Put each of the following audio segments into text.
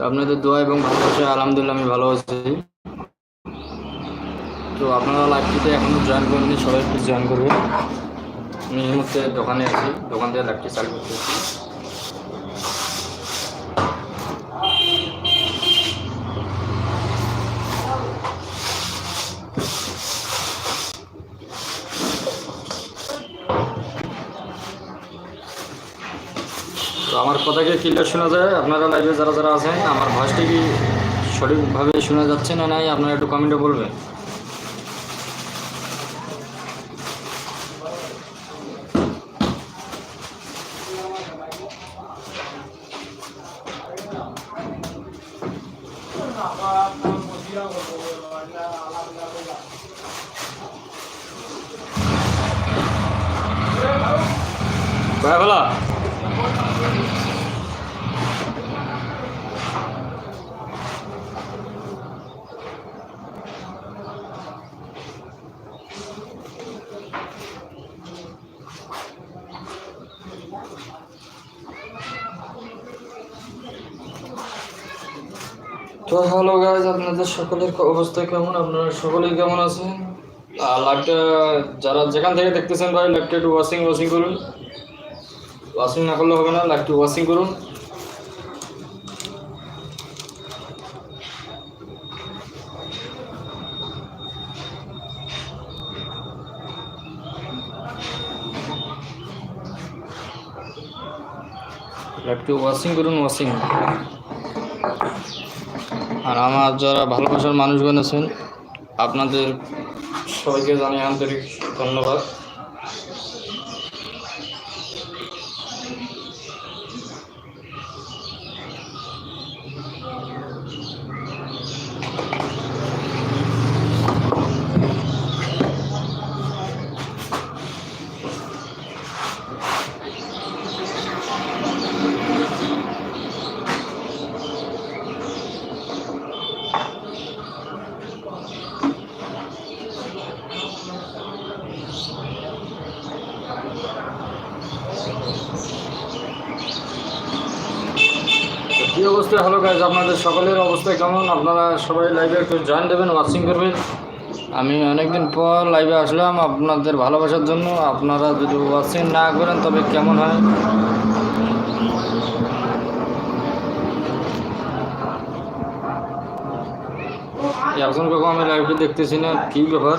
তো আপনাদের দোয়া এবং ভালোবাসা আলহামদুলিল্লাহ আমি ভালো আছি। তো আপনারা লাইভটিতে এখনও জয়েন করেননি, সবাই একটু জয়েন করবেন। আমি এই মুহূর্তে দোকানে আছি, দোকান থেকে লাইভটি চালু করতেছি। তো আমার কথা কি ক্লিয়ার শোনা যায়। আপনারা লাইভে যারা যারা আছেন, আমার ভয়েসটি কি সঠিকভাবে শোনা যাচ্ছে না নাই, আপনারা একটু কমেন্টে বলবেন। ভাই ভালো তো হ্যালো গাইজ আপনাদের সকলের অবস্থা কেমন? আপনারা সকলেই কেমন আছেন? আর লাইভটা যারা যেখান থেকে দেখতেছেন ভাই লাইভটা একটু ওয়াশিং ওয়াশিং করুন। ওয়াশিং না করলে হবে না লাইভটা ওয়াশিং করুন। লাইভটা ওয়াশিং করুন ওয়াশিং আর আমার যারা ভালোবাসার মানুষগণ আছেন আপনাদের সবাইকে জানিয়ে আন্তরিক ধন্যবাদ তো কী অবস্থা হলো গাইজ আপনাদের সকলের অবস্থা কেমন? আপনারা সবাই লাইভে একটু জয়েন দেবেন ওয়াচিং করবেন। আমি অনেকদিন পর লাইভে আসলাম আপনাদের ভালোবাসার জন্য। আপনারা যদি ওয়াচিং না করেন, তবে কেমন হয়? এখন কখন আমি লাইভটি দেখতেছি না। কী ব্যাপার?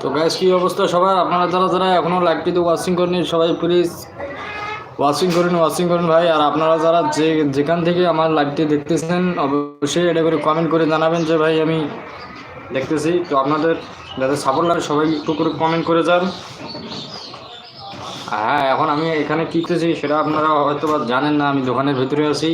তো গ্যাস কী অবস্থা সবার? আপনারা যারা যারা এখনও লাইভটিতে ওয়াচিং করেনি সবাই প্লিজ ওয়াচিং করুন ওয়াচিং করুন ভাই। আর আপনারা যারা যে যেখান থেকে আমার লাইভটি দেখতেছেন, অবশ্যই এটা করে কমেন্ট করে জানাবেন যে ভাই আমি দেখতেছি। তো আপনাদের যাদের সাপোর্ট লাগে, সবাই একটু করে কমেন্ট করে যান। হ্যাঁ এখন আমি এখানে কী করতেছি সেটা আপনারা হয়তো বা জানেন না, আমি দোকানের ভিতরে আছি।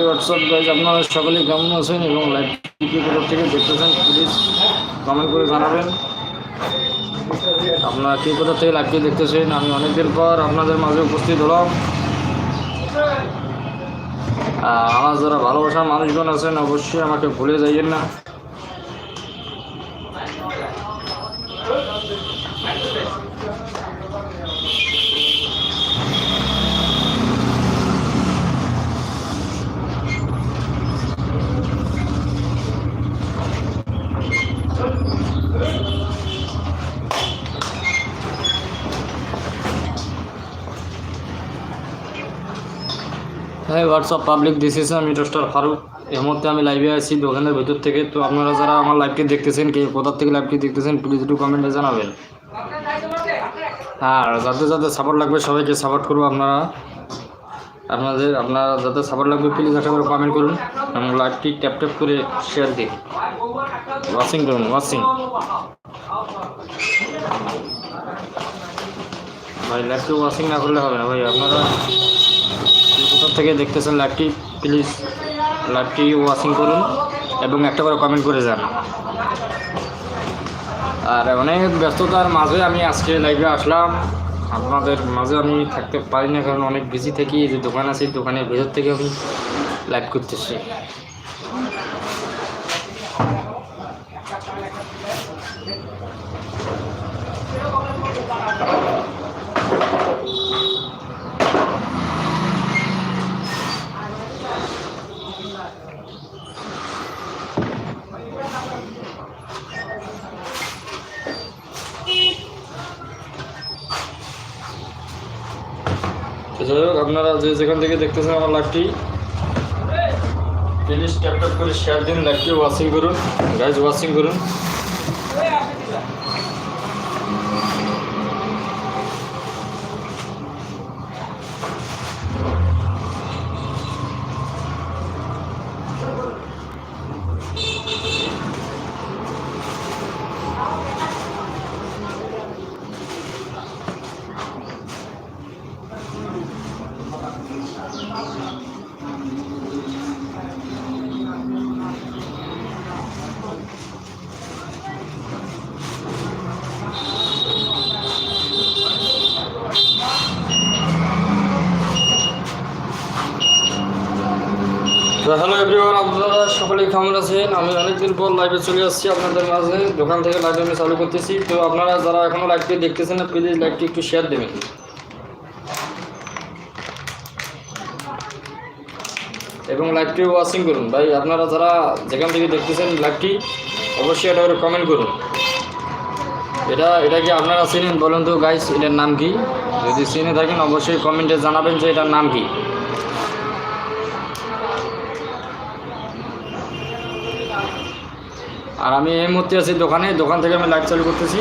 হোয়াটসঅ্যাপ গাইজ আপনারা সকলেই কেমন আছেন এবং লাইভ থেকে দেখতেছেন? প্লিজ কমেন্ট করে জানাবেন। আপনারা কে কোথা থেকে লাইভটি দেখতেছেন? আমি অনেকদিন পর আপনাদের মাঝে উপস্থিত হলাম। আমার যারা ভালোবাসার মানুষজন আছেন, অবশ্যই আমাকে ভুলে যাইয়েন না হ্যাঁ হোয়াটসঅ্যাপ পাবলিক ইস আমি টোস্টার ফারুক। এই মুহূর্তে আমি লাইভে আছি দোকানের ভিতর থেকে। তো আপনারা যারা আমার লাইভটি দেখতেছেন, কে কোথার থেকে লাইভটি দেখতেছেন প্লিজ একটু কমেন্টে জানাবেন। হ্যাঁ আর যাদের যাদের সাপোর্ট লাগবে, সবাইকে সাপোর্ট করব আপনারা। আপনাদের, আপনারা যাদের সাপোর্ট লাগবে প্লিজ একটা করে কমেন্ট করুন এবং লাইভটি ট্যাপ ট্যাপ করে শেয়ার দিন। ওয়াচিং করুন ওয়াচিং ভাই লাইভটি ওয়াচিং না করলে হবে না ভাই, আপনারা থেকে দেখতেছেন লাইভটি প্লিজ লাইভটি ওয়াশিং করুন এবং একটা করে কমেন্ট করে যান আর অনেক ব্যস্ততার মাঝে আমি আজকে লাইভে আসলাম। আপনাদের মাঝে আমি থাকতে পারি না কারণ অনেক বিজি থেকে যে দোকান আছে, দোকানের ভেতর থেকে আমি লাইভ করতেছি। তো আপনারা যে যেখান থেকে দেখতেছেন আমার লাইভটি প্লিজ ট্যাপ করে শেয়ার দিন লাইভটি ওয়াচিং করুন। গাইজ ওয়াচিং করুন। হ্যালো এভরিওয়ান আপনারা সকলেই কেমন আছেন? আমি অনেকদিন পর লাইভে চলে আসছি আপনাদের মাঝে। দোকান থেকে লাইভ আমি চালু করতেছি। তো আপনারা যারা এখনও লাইভটি দেখতেছেন না প্লিজ লাইভটি একটু শেয়ার দেবেন। এবং লাইভটি ওয়াচিং করুন। ভাই, আপনারা যারা যেখান থেকে দেখতেছেন লাইভটি অবশ্যই এটা করে কমেন্ট করুন। এটা এটা কি আপনারা চিনেন বলুন তো গাইস এটার নাম কি? যদি চিনে থাকেন, অবশ্যই কমেন্টে জানাবেন যে এটার নাম কি। আর আমি এই মুহূর্তে আছি দোকানে, দোকান থেকে আমি লাইভ চালু করতেছি।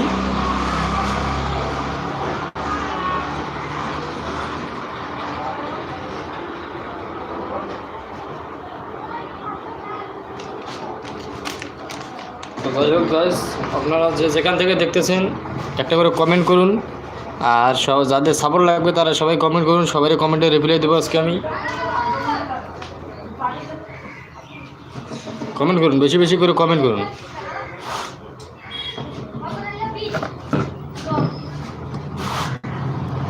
আপনারা যে যেখান থেকে দেখতেছেন, একটা করে কমেন্ট করুন। আর সব যাদের সাপোর্ট লাগবে, তারা সবাই কমেন্ট করুন সবাই কমেন্টে রিপ্লাই দেবো আজকে আমি। কমেন্ট করুন বেশি বেশি করে কমেন্ট করুন।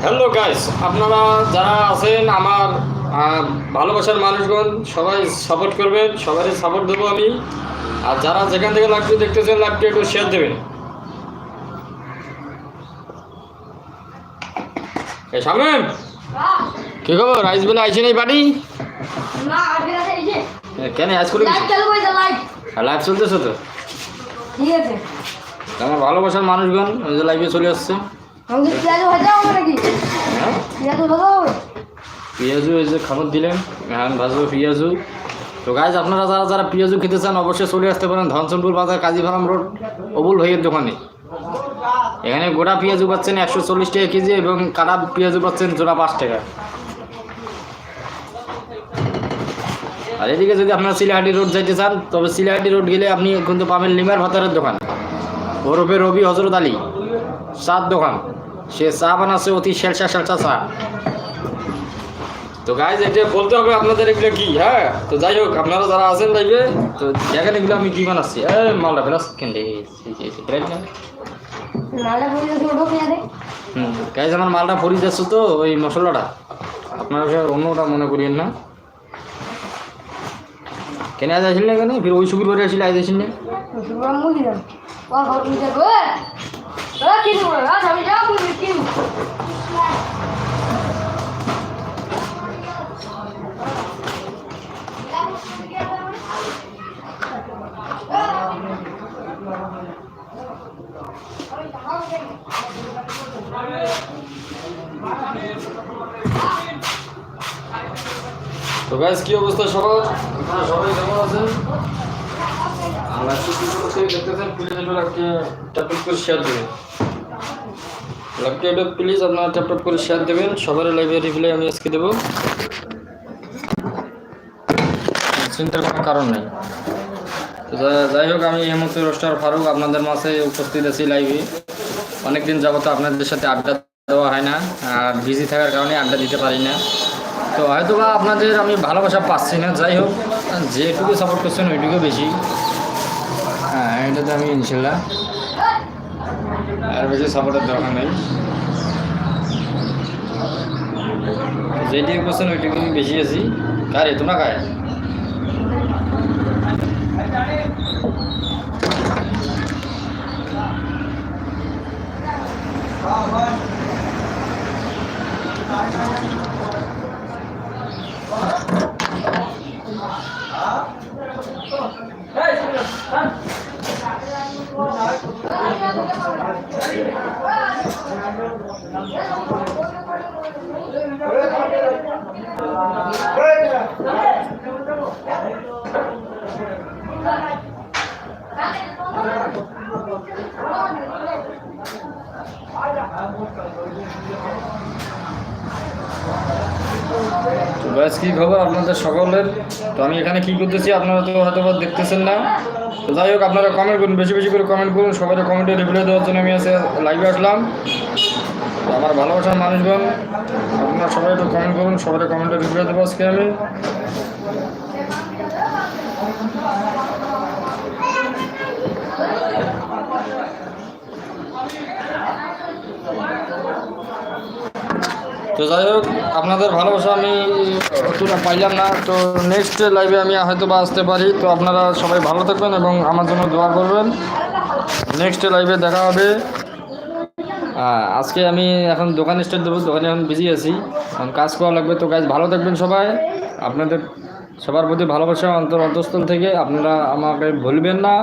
হ্যালো গাইস আপনারা যারা আছেন আমার ভালোবাসার মানুষগণ সবাই সাপোর্ট করবেন সবারই সাপোর্ট দেবো আমি। আর যারা যেখান থেকে লাইভটি দেখতেছেন লাইভটি একটু শেয়ার দেবেন। শামিম কি খবর? আইস বলে আইসি নাই বাড়ি? কেন আজ করে লাইভ চলতেছে তো? ঠিক আছে। আমার ভালোবাসার মানুষগণ ওই যে লাইভে চলে আসছে। পেঁয়াজ হ্যাঁ? এই যে খাবার দিলেন এখন ভাজবো পেঁয়াজু। তো গাইজ আপনারা যারা যারা পেঁয়াজু খেতে চান অবশ্যই চলে আসতে পারেন ধনসনপুর বাজার কাজী ফার্ম রোড অবুল ভাইয়ের দোকানে। এখানে গোটা পেঁয়াজু পাচ্ছেন একশো চল্লিশ টাকা কেজি এবং কাটা পেঁয়াজু পাচ্ছেন জোড়া পাঁচ টাকা। আর এদিকে যদি আপনারা সিলাহাটি রোড যাইতে চান তবে সিলাহাটি রোড গেলে আপনি কিন্তু পাবেন লিমার ভাতারের দোকান। ওরফে রবি হজরত আলী চার দোকান। সে চা বানাচ্ছে অতি শেলসা শেলসা চা। তো গাইজ এটা বলতে হবে আপনাদের এগুলো কি হ্যাঁ? তো যাই হোক আপনারা যারা আছেন লাইভে তো দেখেন এগুলো আমি কি বানাচ্ছি। মালটা ফেলাস কেন রে? নালে বলি যদি ওঠো পেঁয়াজে হুম গাইজ আমার মালটা ফরি যাচ্ছে তো ওই মশলাটা। আপনারা অন্যটা মনে করিয়েন না। কেন আজ আসিল না কেন? ফির ওই শুক্রবারে আসলে আজ আসিল না? ও ঘর যাব কিনু আমি যাব কিনু তো গাইজ কি অবস্থা সবার? আপনারা সবাই কেমন আছেন? আমরা দেখতেছেন। প্লিজ একটু লাইভকে ট্যাপ ট্যাপ করে শেয়ার দেবেন। লাইভকে একটু প্লিজ আপনারা ট্যাপ ট্যাপ করে শেয়ার দেবেন। সবার লাইভে রিপ্লাই আমি আজকে দেবো। চিন্তার কোনো কারণ নেই। যাই হোক, আমি হেমন্ত রোস্টার ফারুক আপনাদের মাঝে উপস্থিত আছি লাইভে অনেকদিন যাবত আপনাদের সাথে আড্ডা দেওয়া হয় না। আর বিজি থাকার কারণে আড্ডা দিতে পারি না। তো হয়তো বা আপনাদের আমি ভালোবাসা পাচ্ছি না, যাই হোক, যেটুকু সাপোর্ট করছেন ওইটুকু বেশি। হ্যাঁ এটাতে আমি ইনশাল্লাহ। আর বেশি সাপোর্টের দরকার নেই। যেটুকু করছেন ওইটুকু আমি বেশি আছি। কারে, তোমরা খায় ব্যাস, কী খবর আপনাদের সকলের? তো আমি এখানে কি করতেছি, আপনারা তো হয়তো দেখতেছেন না। তো যাই হোক, আপনারা কমেন্ট করুন, বেশি বেশি করে কমেন্ট করুন। সবাই কমেন্টে রিপ্লাই দেওয়ার জন্য আমি আছে লাইভে আসলাম। আমার ভালোবাসার মানুষগণ, আপনারা সবাই একটু কমেন্ট করুন সবাই কমেন্টে রিপ্লাই দেবো আজকে আমি। তো যাই হোক, আপনাদের ভালোবাসা আমি অতটা পাইলাম না। তো নেক্সট লাইভে আমি হয়তো বা আসতে পারি। তো আপনারা সবাই ভালো থাকবেন এবং আমার জন্য দোয়া করবেন। নেক্সট লাইভে দেখা হবে। আজকে আমি এখন দোকান স্টার্ট দেবো, দোকানে এখন বিজি আছি। এখন কাজ করা লাগবে তো কাজ ভালো থাকবেন সবাই। আপনাদের সবার প্রতি ভালোবাসা, অন্তর অন্তস্থল থেকে আপনারা আমাকে ভুলবেন না।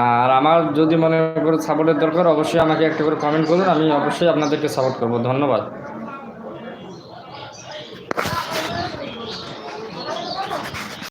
আর আমার যদি মনে করে সাপোর্টের দরকার, অবশ্যই আমাকে একটা করে কমেন্ট করুন, আমি অবশ্যই আপনাদেরকে সাপোর্ট করব। ধন্যবাদ।